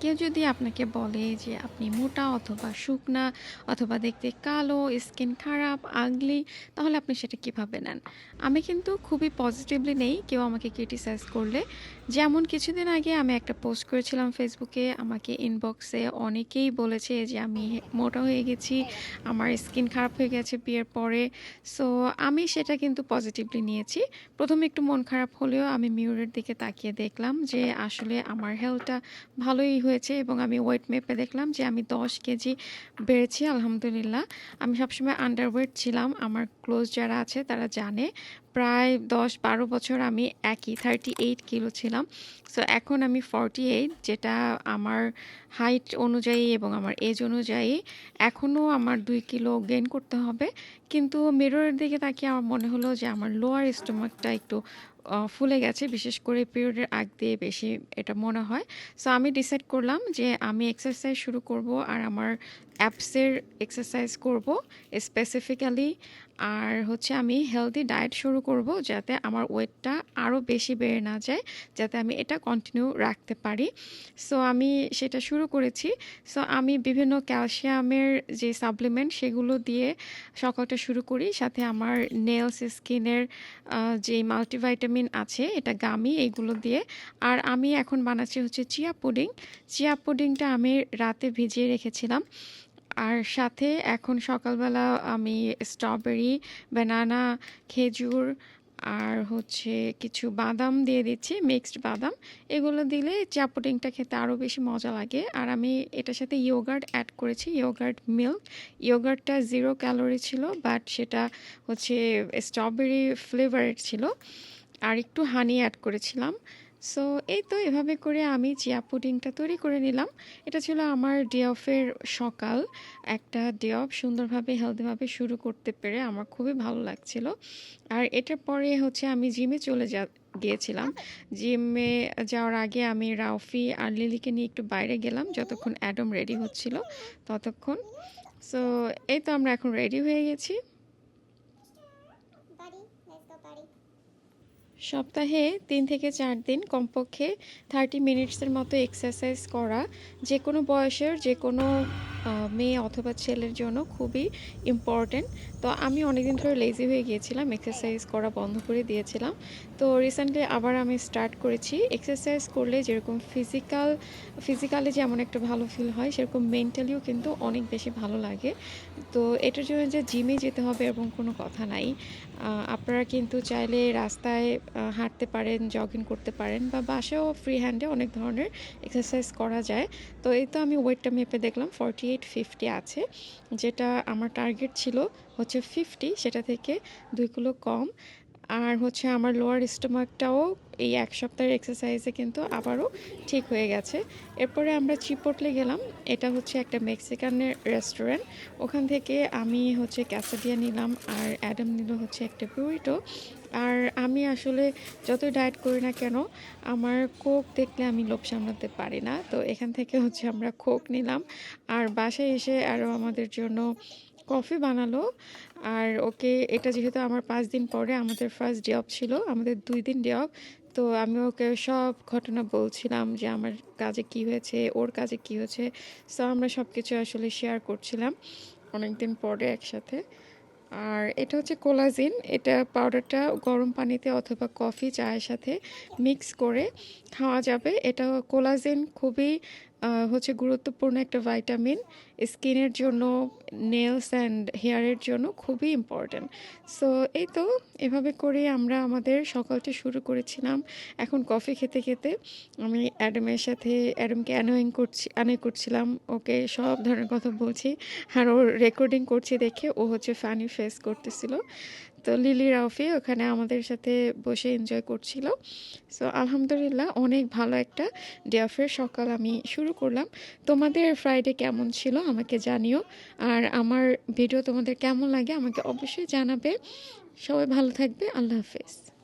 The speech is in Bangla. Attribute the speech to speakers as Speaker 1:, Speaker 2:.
Speaker 1: কেউ যদি আপনাকে বলে যে আপনি মোটা অথবা শুকনা অথবা দেখতে কালো, স্কিন খারাপ, আগলি তাহলে আপনি সেটা কীভাবে নেন? আমি কিন্তু খুবই পজিটিভলি নেই কেউ আমাকে ক্রিটিসাইজ করলে। যেমন কিছুদিন আগে আমি একটা পোস্ট করেছিলাম ফেসবুকে, আমাকে ইনবক্সে অনেকেই বলেছে যে আমি মোটা হয়ে গেছি, আমার স্কিন খারাপ হয়ে গেছে বিয়ের পরে। সো আমি সেটা কিন্তু পজিটিভলি নিয়েছি। প্রথমে একটু মন খারাপ হলেও আমি মিউরের দিকে তাকিয়ে দেখলাম যে আসলে আমার হেলথটা ভালোই হয়েছে এবং আমি ওয়েট মেপে দেখলাম যে আমি ১০ কেজি বেড়েছি, আলহামদুলিল্লাহ। আমি সবসময় আন্ডারওয়েট ছিলাম। আমার ক্লোজ যারা আছে তারা জানে। প্রায় দশ বারো বছর আমি একই 38 কিলো ছিলাম। সো এখন আমি 48 যেটা আমার হাইট অনুযায়ী এবং আমার এজ অনুযায়ী এখনও আমার দুই কিলো গেইন করতে হবে। কিন্তু মিররের দিকে তাকিয়ে আমার মনে হলো যে আমার লোয়ার স্টমাকটা একটু ফুলে গেছে। বিশেষ করে পিরিয়ডের আগ দিয়ে বেশি এটা মনে হয়। সো আমি ডিসাইড করলাম যে আমি এক্সারসাইজ শুরু করব আর আমার অ্যাবসের এক্সারসাইজ করব স্পেসিফিক্যালি। আর হচ্ছে আমি হেলদি ডায়েট শুরু করব যাতে আমার ওয়েটটা আরও বেশি বেড়ে না যায়। যাতে আমি এটা কন্টিনিউ রাখতে পারি। সো আমি সেটা শুরু করেছি। সো আমি বিভিন্ন ক্যালসিয়ামের যে সাপ্লিমেন্ট সেগুলো দিয়ে সকালটা শুরু করি। সাথে আমার নেলস স্কিনের যে মাল্টিভিটামিন আছে, এটা গামি এগুলো দিয়ে। আর আমি এখন বানাচ্ছি হচ্ছে চিয়া পুডিং। চিয়া পুডিংটা আমি রাতে ভিজিয়ে রেখেছিলাম। আর সাথে এখন সকালবেলা আমি স্ট্রবেরি, ব্যানানা, খেজুর আর হচ্ছে কিছু বাদাম দিয়ে দিচ্ছি, মিক্সড বাদাম। এগুলো দিলে চা পুডিংটা খেতে আরও বেশি মজা লাগে। আর আমি এটার সাথে ইয়োগার্ট অ্যাড করেছি, ইয়োগার্ট মিল্ক। ইয়োগার্টটা জিরো ক্যালোরি ছিল বাট সেটা হচ্ছে স্ট্রবেরি ফ্লেভারের ছিল। আর একটু হানি অ্যাড করেছিলাম। সো এই তো এভাবে করে আমি চিয়া পুডিংটা তৈরি করে নিলাম। এটা ছিল আমার ডে অফ এর সকাল। একটা ডে অফ সুন্দরভাবে হেলদিভাবে শুরু করতে পেরে আমার খুবই ভালো লাগছিল। আর এটার পরে হচ্ছে আমি জিমে চলে যা, গিয়েছিলাম। জিমে যাওয়ার আগে আমি রাউফি আর লিলিকে নিয়ে একটু বাইরে গেলাম যতক্ষণ অ্যাডম রেডি হচ্ছিল, ততক্ষণ। সো এই তো আমরা এখন রেডি হয়ে গেছি। সপ্তাহে তিন থেকে চার দিন কমপক্ষে 30 মিনিটসের মতো এক্সারসাইজ করা যে কোনো বয়সের, যেকোনো আ মেয়ে অথবা ছেলের জন্য খুবই ইম্পর্টেন্ট তো আমি অনেকদিন ধরে লেজি হয়ে গিয়েছিলাম। এক্সারসাইজ করা বন্ধ করে দিয়েছিলাম। তো রিসেন্টলি আবার আমি স্টার্ট করেছি। এক্সারসাইজ করলে যেরকম ফিজিক্যাল ফিজিক্যালি যেমন একটা ভালো ফিল হয় সেরকম মেন্টালিও কিন্তু অনেক বেশি ভালো লাগে। তো এটার জন্য যে জিমে যেতে হবে এরকম কোনো কথা নাই। আপনারা কিন্তু চাইলে রাস্তায় হাঁটতে পারেন, জগিং করতে পারেন বা বাসায়ও ফ্রি হ্যান্ডে অনেক ধরনের এক্সারসাইজ করা যায়। তো এই তো আমি ওয়েটটা মেপে দেখলাম 48-50 আছে। যেটা আমার টার্গেট ছিল হচ্ছে 50 সেটা থেকে দুই কিলো কম। আর হচ্ছে আমার লোয়ার স্টোমাকটাও এই এক সপ্তাহের এক্সারসাইজে কিন্তু আবারও ঠিক হয়ে গেছে। এরপরে আমরা চিপোটলে গেলাম। এটা হচ্ছে একটা মেক্সিকানের রেস্টুরেন্ট। ওখান থেকে আমি হচ্ছে ক্যাসাডিয়া নিলাম আর অ্যাডাম নিল হচ্ছে একটা বুরিটো। আর আমি আসলে যতই ডায়েট করি না কেন, আমার কোক দেখলে আমি লোভ সামলাতে পারি না। তো এখান থেকে হচ্ছে আমরা কোক নিলাম। আর বাসায় এসে আরও আমাদের জন্য কফি বানালো। আর ওকে এটা যেহেতু আমার পাঁচ দিন পরে আমাদের ফার্স্ট ডে অফ ছিল। আমাদের দুই দিন ডে অফ। তো আমি ওকে সব ঘটনা বলছিলাম যে আমার কাজে কি হয়েছে, ওর কাজে কি হয়েছে। সো আমরা সব কিছু আসলে শেয়ার করছিলাম অনেকদিন পরে একসাথে। আর এটা হচ্ছে কোলাজিন। এটা পাউডারটা গরম পানিতে অথবা কফি, চায়ের সাথে মিক্স করে খাওয়া যাবে। এটা কোলাজিন খুবই হচ্ছে গুরুত্বপূর্ণ একটা ভাইটামিন। স্কিনের জন্য, নেলস অ্যান্ড হেয়ারের জন্য খুবই ইম্পর্ট্যান্ট সো এই তো এভাবে করে আমরা আমাদের সকালটা শুরু করেছিলাম। এখন কফি খেতে, খেতে আমি অ্যাডামের সাথে অ্যাডামকে অ্যানোয়িং করছি অ্যানয় করছিলাম। ওকে সব ধরনের কথা বলছি। আর ওর রেকর্ডিং করছি দেখে ও হচ্ছে ফানি ফেস করতেছিল। তো লিলি, রাউফি ওখানে আমাদের সাথে বসে এনজয় করছিল। সো আলহামদুলিল্লাহ অনেক ভালো একটা ডেফের সকাল আমি শুরু করলাম। তোমাদের ফ্রাইডে কেমন ছিল আমাকে জানিও। আর আমার ভিডিও তোমাদের কেমন লাগে আমাকে অবশ্যই জানাবে। সবাই ভালো থাকবে। আল্লাহ হাফেজ।